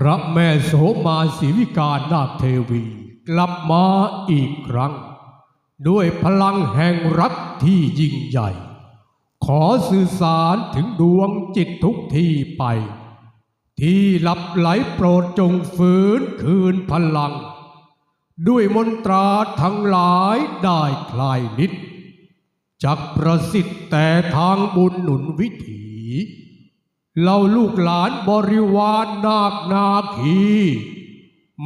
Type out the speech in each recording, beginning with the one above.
พระแม่โสมาศิวิกานาเทวี กลับมาอีกครั้ง ด้วยพลังแห่งรักที่ยิ่งใหญ่ ขอสื่อสารถึงดวงจิตทุกที่ไป ที่หลับไหลโปรดจงฟื้นคืนพลัง ด้วยมนตราทั้งหลายได้คลายนิดจักประสิทธิ์แต่ทางบุญหนุนวิถี เราลูกหลานบริวารนาคนาคี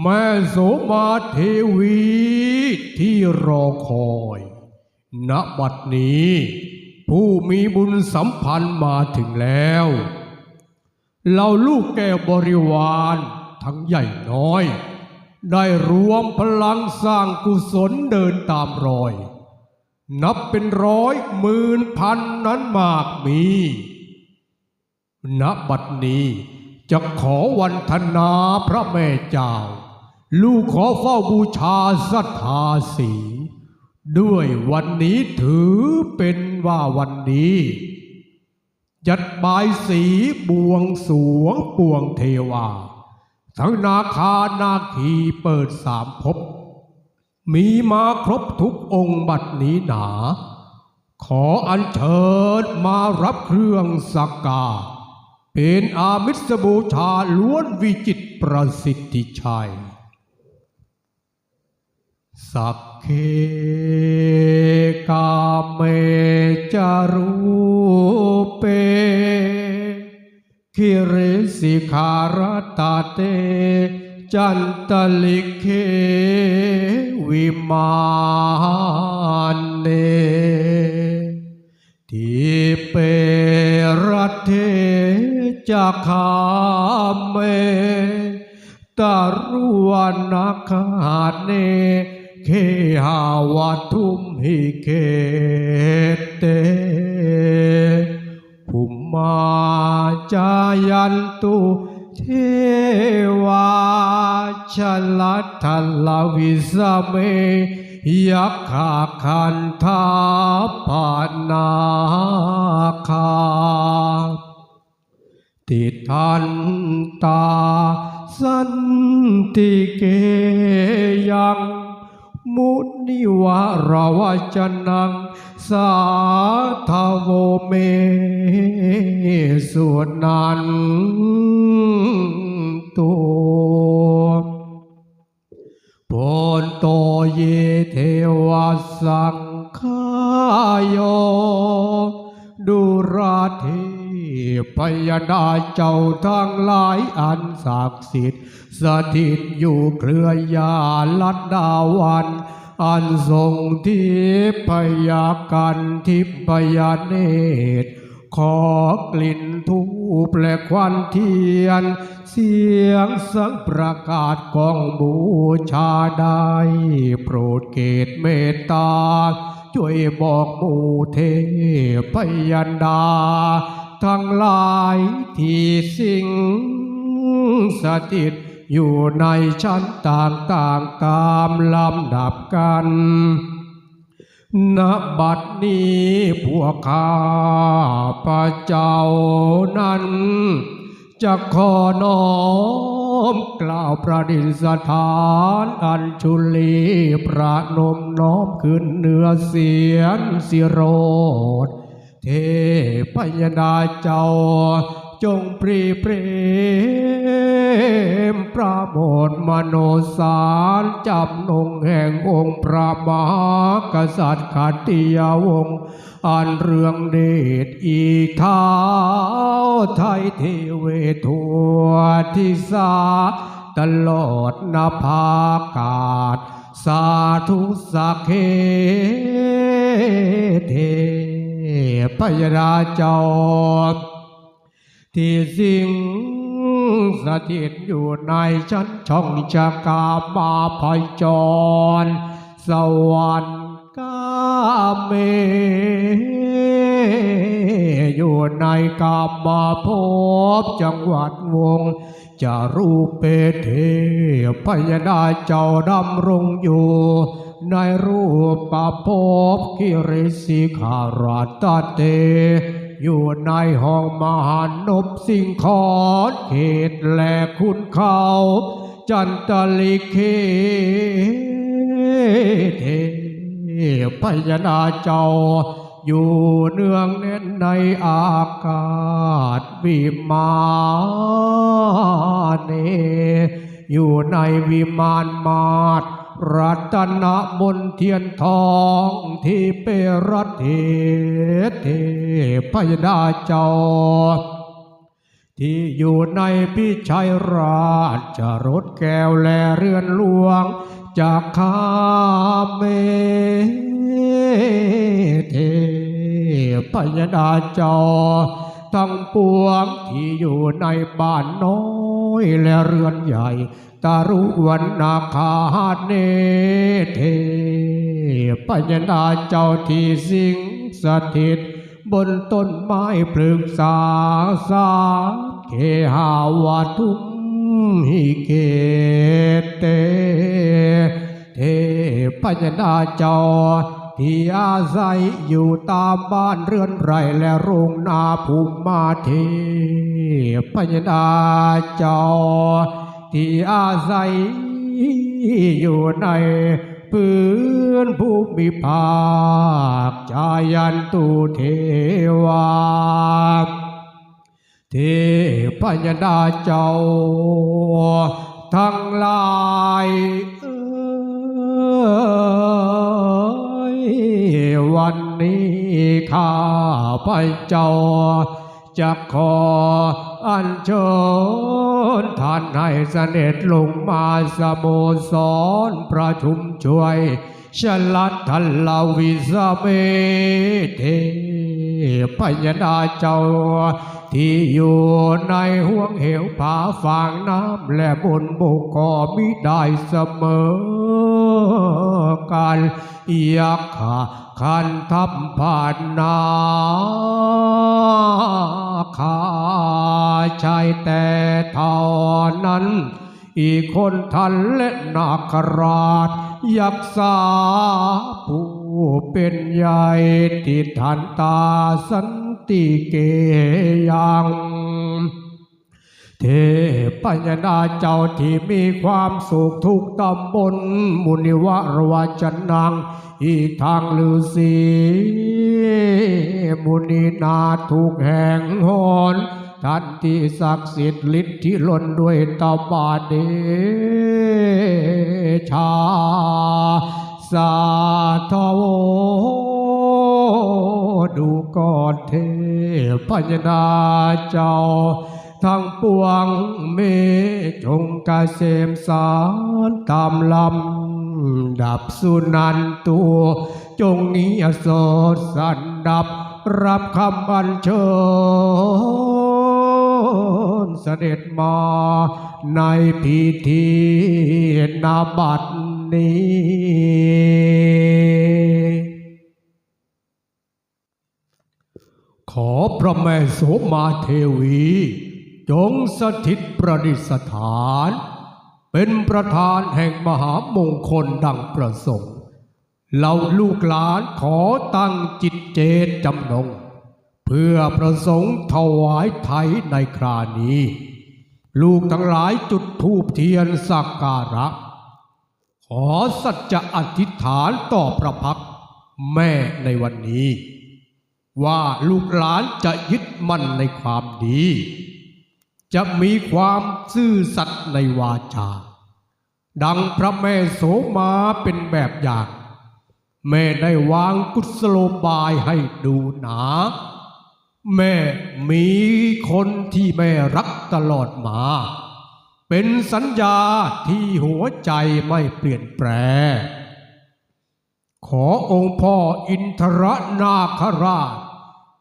แม่โสมาเทวีที่รอคอย ณบัดนี้ ผู้มีบุญสัมพันธ์มาถึงแล้ว เราลูกแก้วบริวารทั้งใหญ่น้อย ได้รวมพลังสร้างกุศลเดินตามรอย นับเป็นร้อยหมื่นพันนั้นมากมี ณบัดนี้จะขอวันธนาพระแม่เจ้า ลูกขอเฝ้าบูชาศรัทธาสีด้วยวันนี้ถือเป็นว่าวันนี้ จัดบายสีบวงสวงปวงเทวา ทั้งนาคานาคีเปิดสามภพมีมาครบทุกองค์บัดนี้หนา ขออัญเชิญมารับเครื่องสักการ เป็นอามิสบูชาล้วนวิจิตประสิทธิชัย สักเคกาเมจารูเปคิริสิขารตาเต จันตลิเควิมานเนทิเปรเท จะคาเมตารุวนาคาเนเคหาวัทุมหิเคเตภุมมาจายันตุเทวาชลัทธลวิสเมยักขาคันธาปานาคา ติทันตาสันติเกยัง มุนิวารวจนัง สาทโวเมสุนันตุโพนโตเยเทวสังขายโย พยดาเจ้าทั้งหลายอันศักดิ์สิทธิ์สถิตอยู่เครือยาลัดดาวัน อันทรงทิพยากันทิพยาเนตรขอกลิ่นทูปและควันเทียน เสียงสังประกาศกองบูชาได้โปรดเกตเมตตา ช่วยบอกหมู่เทพยันดา ทั้งหลายที่สิงสถิตอยู่ในชั้นต่างๆตามลำดับกันณบัดนี้พวกข้าพระเจ้านั้นจะขอน้อมกล่าวประดิษฐานอัญชุลีประนมน้อมขึ้นเนื้อเสียนสิโรธ เทพยดาเจ้า จงปรีเปรมประโมทมโนสารจับนงแห่งองค์พระมหากษัตริย์ขัติยาวงศ์อันเรืองเดชอีเท้าไทยเทเวทัวทิสาตลอดนภากาศ สาธุสักเคเท พยราเจ้า ที่สิงสถิตอยู่ในชั้นช่องชะกามาพจร สวรรค์กาเม อยู่ในกามาภพจังหวัดวงจะรูปเปเทพยดาเจ้าดำรงอยู่ ในรูปปภพคิริสิขาราตเต อยู่ในห้องมหันบสิ่งขอดเขตแลคุณเขา จันตลิเคเทพยนาเจ้า อยู่เนืองแน่นในอากาศวิมานเน อยู่ในวิมานมาตร รัตนมนเทียนทองที่เปรตเทเทพยดาเจ้า ที่อยู่ในพิชัยราชรถแก้วแลเรือนหลวง จากข้าเมเทพยดาเจ้า ทั้งปวงที่อยู่ในบ้านน้อง ยและเรือนใหญ่ตารุวันนาคาเนเทปัญญาเจ้าที่สิงสถิต บนต้นไม้พฤกษาสาเคหาวาทุมหิเกเต เทปัญญาเจ้าที่อาศัยอยู่ตามบ้านเรือนไรและโรงนาภูมิมาเท ปัญญาเจ้าที่อาศัยอยู่ในพื้นภูมิภาคจายันตุเทวาเทพยดาเจ้า ทั้งหลายเอ้ยวันนี้ข้าพเจ้า จะขออัญเชิญท่านให้เสด็จลงมาสโมสรประชุมช่วยชลัดทันลาวิสเมเทพยดาเจ้า ที่อยู่ในห่วงเหวผาฝางน้ำและบนบกก็มิได้เสมอกันยักขาคันทับผ่านนาคาชายแต่เท่านั้น อีกคนทันและนาคราช ยักษาผู้เป็นใหญ่ที่ทันตาสัน ติเกยังเทพญานาเจ้าที่มีความสุขทุกตำบลมุนิวรวจนัง อีกทางลือสีมุนีนาถูกแห่งหนท่านที่ศักดิ์สิทธิ์ฤทธิ์ที่ล้นด้วยตบาเดชา สาธโว ดูก่อนเทพญานาเจ้า ทั้งปวงเมจงกเกษมสารตามลำดับสุนันตัว จงนี้โสดสันดับ รับคำบัญเชิญเสด็จมาในพิธีนาบัตรนี้ ขอพระแม่โสมาเทวี จงสถิตประดิษฐาน เป็นประธานแห่งมหามงคลดังประสงค์เราลูกหลานขอตั้งจิตเจตจำนง เพื่อประสงค์ถวายไทยในครานี้ ลูกทั้งหลายจุดธูปเทียนสักการะ ขอสัจจะอธิษฐานต่อพระพักตร์แม่ในวันนี้ ว่าลูกหลานจะยึดมั่นในความดี จะมีความซื่อสัตย์ในวาจา ดังพระแม่โสมาเป็นแบบอย่าง แม่ได้วางกุศโลบายให้ดูหนา แม่มีคนที่แม่รักตลอดมา เป็นสัญญาที่หัวใจไม่เปลี่ยนแปลง ขอองค์พ่ออินทรนาคราช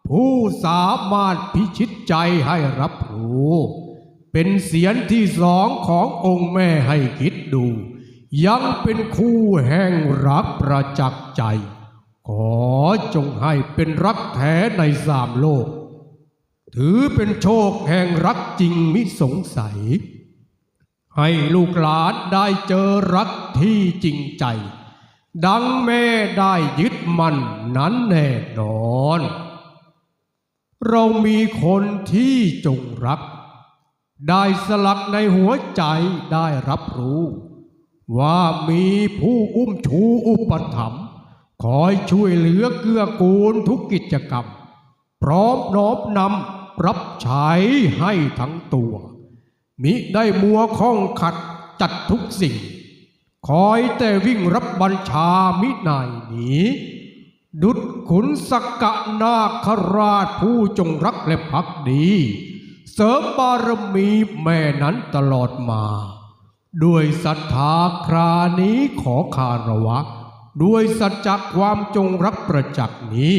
ผู้สามารถพิชิตใจให้รับรู้ เป็นเสียงที่สองขององค์แม่ให้คิดดู ยังเป็นคู่แห่งรักประจักษ์ใจ ขอจงให้เป็นรักแท้ในสามโลก ถือเป็นโชคแห่งรักจริงมิสงสัย ให้ลูกหลานได้เจอรักที่จริงใจ ดังแม่ได้ยึดมันนั้นแน่นอน เรามีคนที่จงรัก ได้สลักในหัวใจได้รับรู้ ว่ามีผู้อุ้มชูอุปถัมภ์คอยช่วยเหลือเกื้อกูลทุกกิจกรรม พร้อมน้อมนำรับใช้ให้ทั้งตัว มิได้มัวข้องขัดจัดทุกสิ่ง คอยแต่วิ่งรับบัญชามินายหนีดุดขุนสกกะนาคราชผู้จงรักและพักดี เสริมบารมีแม่นั้นตลอดมา ด้วยศรัทธาครานี้ขอคารวะ ด้วยสัจจความจงรักประจักษ์นี้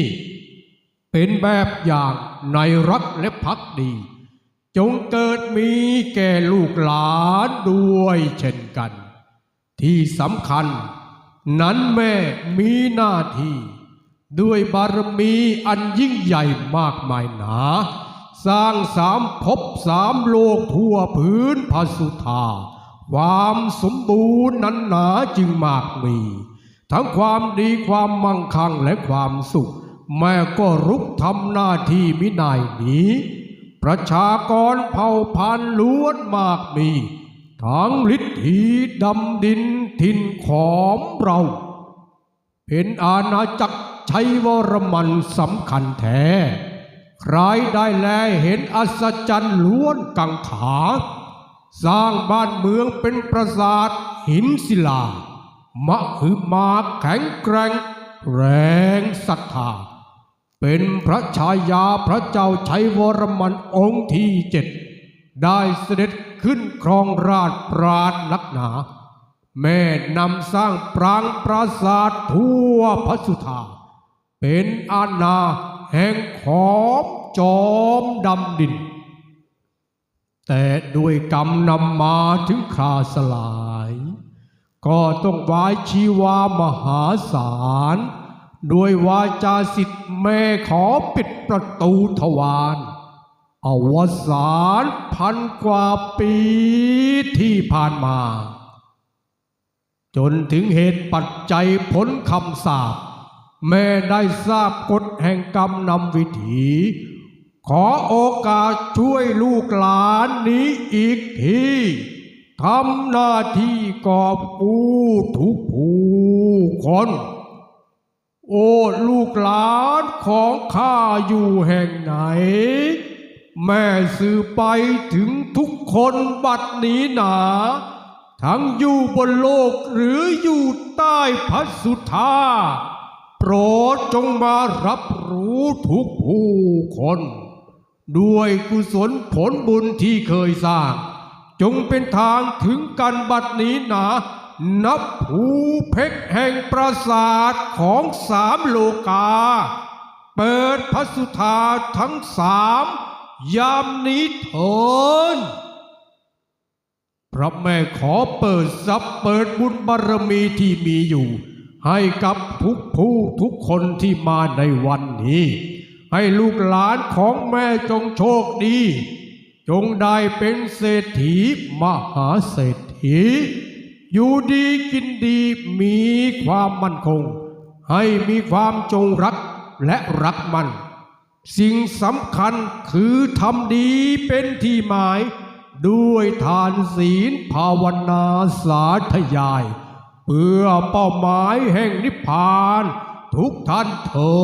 เป็นแบบอย่างในรักและพักดี จงเกิดมีแก่ลูกหลานด้วยเช่นกัน ที่สำคัญ นั้นแม่มีหน้าที่ ด้วยบารมีอันยิ่งใหญ่มากมายหนา สร้างสามภพสามโลกทั่วพื้นพสุธาความสมบูรณ์นั้นหนาจึงมากมี ทั้งความดีความมั่งคั่งและความสุข แม่ก็รุกทำหน้าที่มินายหนี้ ประชากรเผ่าพันธุ์ล้วนมากมี ทั้งฤทธีดำดินถิ่นของเรา เป็นอาณาจักรชัยวรมันสำคัญแท้ ใครได้แลเห็นอัศจรรย์ล้วนกังขา สร้างบ้านเมืองเป็นปราสาทหินศิลามะคือมาแข็งแกร่ง แรงศรัทธา เป็นพระชายาพระเจ้าชัยวรมันองค์ที่เจ็ด ได้เสด็จขึ้นครองราชปราดนักหนา แม่นำสร้างปรางปราสาททั่วพระสุธา เป็นอาณาแห่งขอมจอมดำดิน แต่ด้วยกรรมนำมาถึงคราสลาย ก็ต้องวายชีวามหาศาล ด้วยวาจาสิทธิ์แม่ขอปิดประตูทวาร อวสานพันกว่าปีที่ผ่านมา จนถึงเหตุปัจจัยผลคำสาปแม่ได้ทราบกฎแห่งกรรมนำวิถี ขอโอกาสช่วยลูกหลานนี้อีกทีทำหน้าที่กอบกู้ทุกผู้คน โอ้ลูกหลานของข้าอยู่แห่งไหน แม่สื่อไปถึงทุกคนบัดนี้หนา ทั้งอยู่บนโลกหรืออยู่ใต้พัสุธาโปรดจงมารับรู้ทุกผู้คน ด้วยกุศลผลบุญที่เคยสร้าง จงเป็นทางถึงกันบัดนี้หนา นับภูเพชรแห่งปราสาทของสามโลกา เปิดพระสุธาทั้งสาม ยามนี้เถินพระแม่ขอเปิดทรัพย์เปิดบุญบารมีที่มีอยู่ ให้กับทุกผู้ทุกคนที่มาในวันนี้ ให้ลูกหลานของแม่จงโชคดี จงได้เป็นเศรษฐีมหาเศรษฐี อยู่ดีกินดีมีความมั่นคง ให้มีความจงรักและรักมัน สิ่งสำคัญคือทำดีเป็นที่หมาย ด้วยทานศีลภาวนาสาธยาย เพื่อเป้าหมายแห่งนิพพาน ทุกท่านเถิ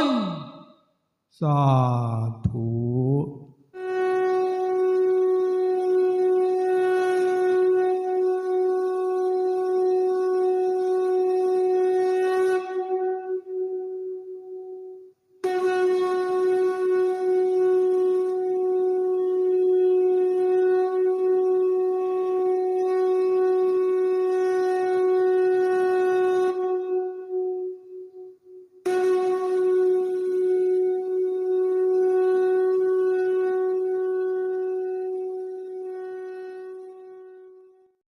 นสาธุ